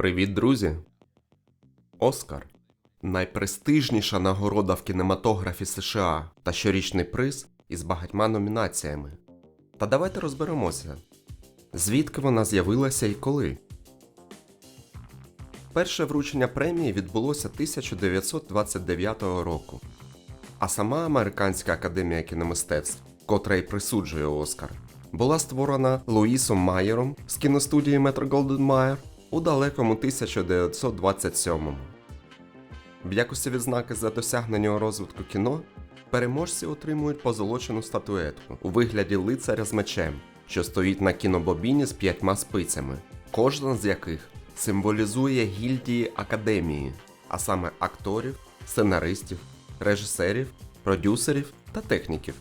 Привіт, друзі! Оскар найпрестижніша нагорода в кінематографі США та щорічний приз із багатьма номінаціями. Та давайте розберемося, звідки вона з'явилася і коли. Перше вручення премії відбулося 1929 року. А сама Американська академія кіномистецтв, котра й присуджує Оскар, була створена Луїсом Майером з кіностудії Метро Голден Майер у далекому 1927-му. В якості відзнаки за досягнення розвитку кіно переможці отримують позолочену статуетку у вигляді лицаря з мечем, що стоїть на кінобобіні з п'ятьма спицями, кожна з яких символізує гільдії академії, а саме акторів, сценаристів, режисерів, продюсерів та техніків.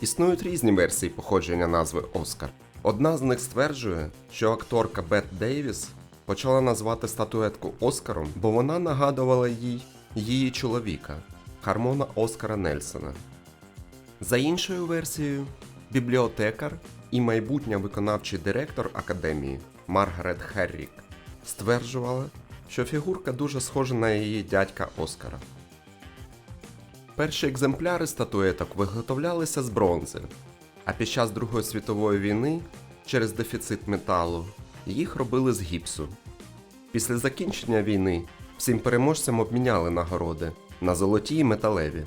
Існують різні версії походження назви Оскар. Одна з них стверджує, що акторка Бет Дейвіс почала назвати статуетку Оскаром, бо вона нагадувала їй її чоловіка, Хармона Оскара Нельсона. За іншою версією, бібліотекар і майбутня виконавчий директор академії Маргарет Херрік стверджувала, що фігурка дуже схожа на її дядька Оскара. Перші екземпляри статуеток виготовлялися з бронзи, а під час Другої світової війни через дефіцит металу їх робили з гіпсу. Після закінчення війни всім переможцям обміняли нагороди на золоті і металеві.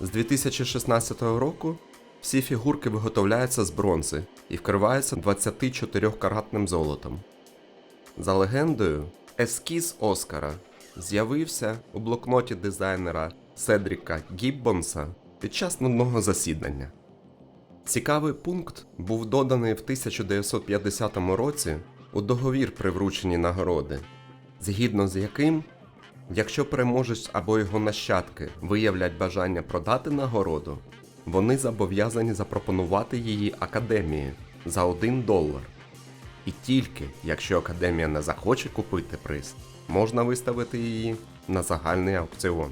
З 2016 року всі фігурки виготовляються з бронзи і вкриваються 24-каратним золотом. За легендою, ескіз Оскара з'явився у блокноті дизайнера Седріка Гіббонса під час нудного засідання. Цікавий пункт був доданий в 1950 році у договір при врученні нагороди, згідно з яким, якщо переможець або його нащадки виявлять бажання продати нагороду, вони зобов'язані запропонувати її академії за 1 долар. І тільки якщо академія не захоче купити приз, можна виставити її на загальний аукціон.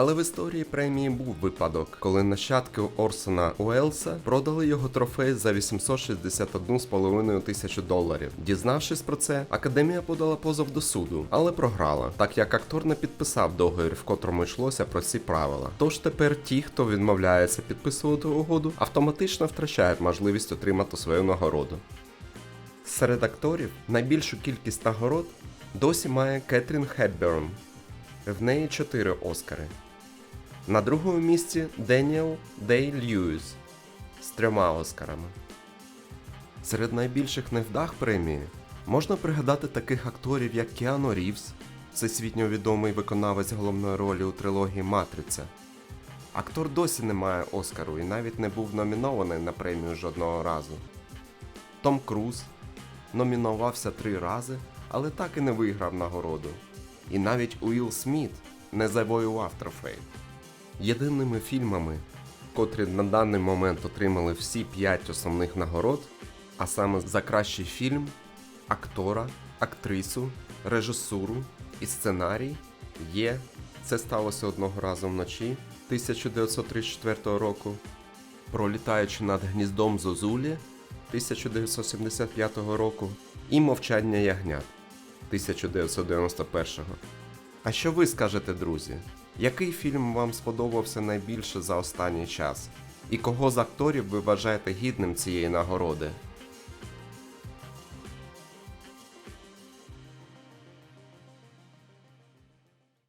Але в історії премії був випадок, коли нащадки Орсона Уелса продали його трофей за 861,5 тисячу доларів. Дізнавшись про це, академія подала позов до суду, але програла, так як актор не підписав договір, в котрому йшлося про ці правила. Тож тепер ті, хто відмовляється підписувати угоду, автоматично втрачають можливість отримати свою нагороду. Серед акторів найбільшу кількість нагород досі має Кетрін Хепберн. В неї 4 Оскари. На другому місці Деніел Дей Льюіс з трьома Оскарами. Серед найбільших невдах премії можна пригадати таких акторів, як Кіану Рівз, всесвітньо відомий виконавець головної ролі у трилогії Матриця. Актор досі не має Оскару і навіть не був номінований на премію жодного разу. Том Круз номінувався три рази, але так і не виграв нагороду. І навіть Уілл Сміт не завоював трофей. Єдиними фільмами, котрі на даний момент отримали всі п'ять основних нагород, а саме за кращий фільм, актора, актрису, режисуру і сценарій, є Це сталося одного разу вночі 1934 року, Пролітаючи над гніздом Зозулі 1975 року і Мовчання ягнят 1991. А що ви скажете, друзі? Який фільм вам сподобався найбільше за останній час? І кого з акторів ви вважаєте гідним цієї нагороди?